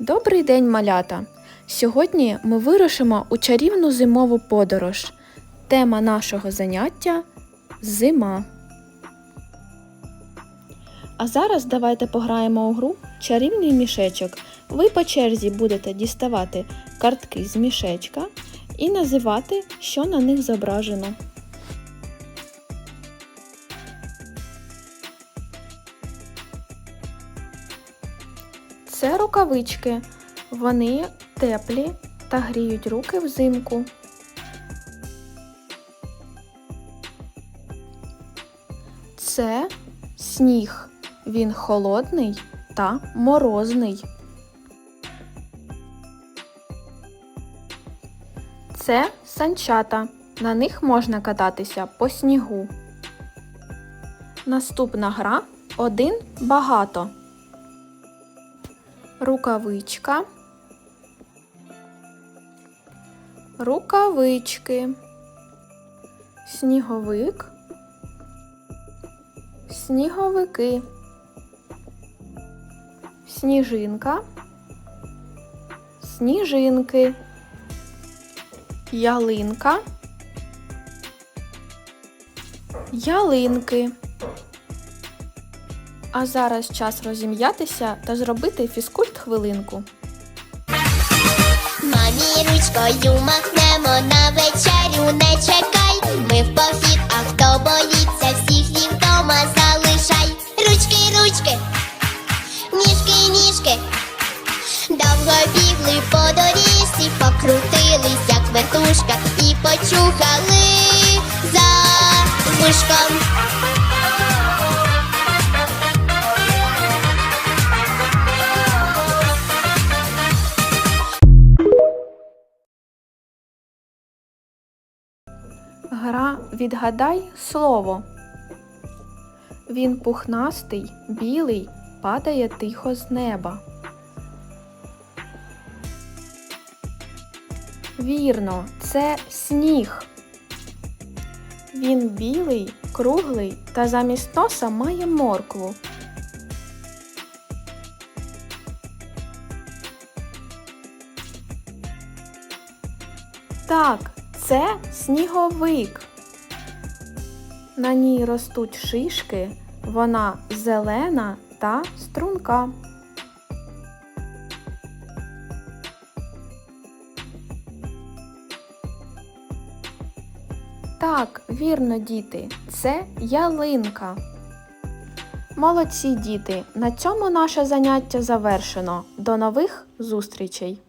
Добрий день, малята! Сьогодні ми вирушимо у чарівну зимову подорож. Тема нашого заняття зима. А зараз давайте пограємо у гру Чарівний мішечок. Ви по черзі будете діставати картки з мішечка і називати, що на них зображено. Це рукавички. Вони теплі та гріють руки взимку. Це сніг. Він холодний та морозний. Це санчата. На них можна кататися по снігу. Наступна гра один багато. Рукавичка. Рукавички. Сніговик. Сніговики. Сніжинка. Сніжинки. Ялинка. Ялинки. А зараз час розім'ятися та зробити фізкульт хвилинку. Мамі ручкою махнемо на вечерю, не чекай. Ми в похід, а хто боїться, всіх їх вдома залишай. Ручки, ручки, ніжки, ніжки. Довго бігли по доріжці, покрутились, як вертушка, і почухали Гра Відгадай слово. Він пухнастий, білий, падає тихо з неба. Вірно, це сніг. Він білий, круглий та замість носа має моркву. Так, це сніговик. На ній ростуть шишки, вона зелена та струнка. Так, вірно, діти, це ялинка. Молодці діти! На цьому наше заняття завершено. До нових зустрічей!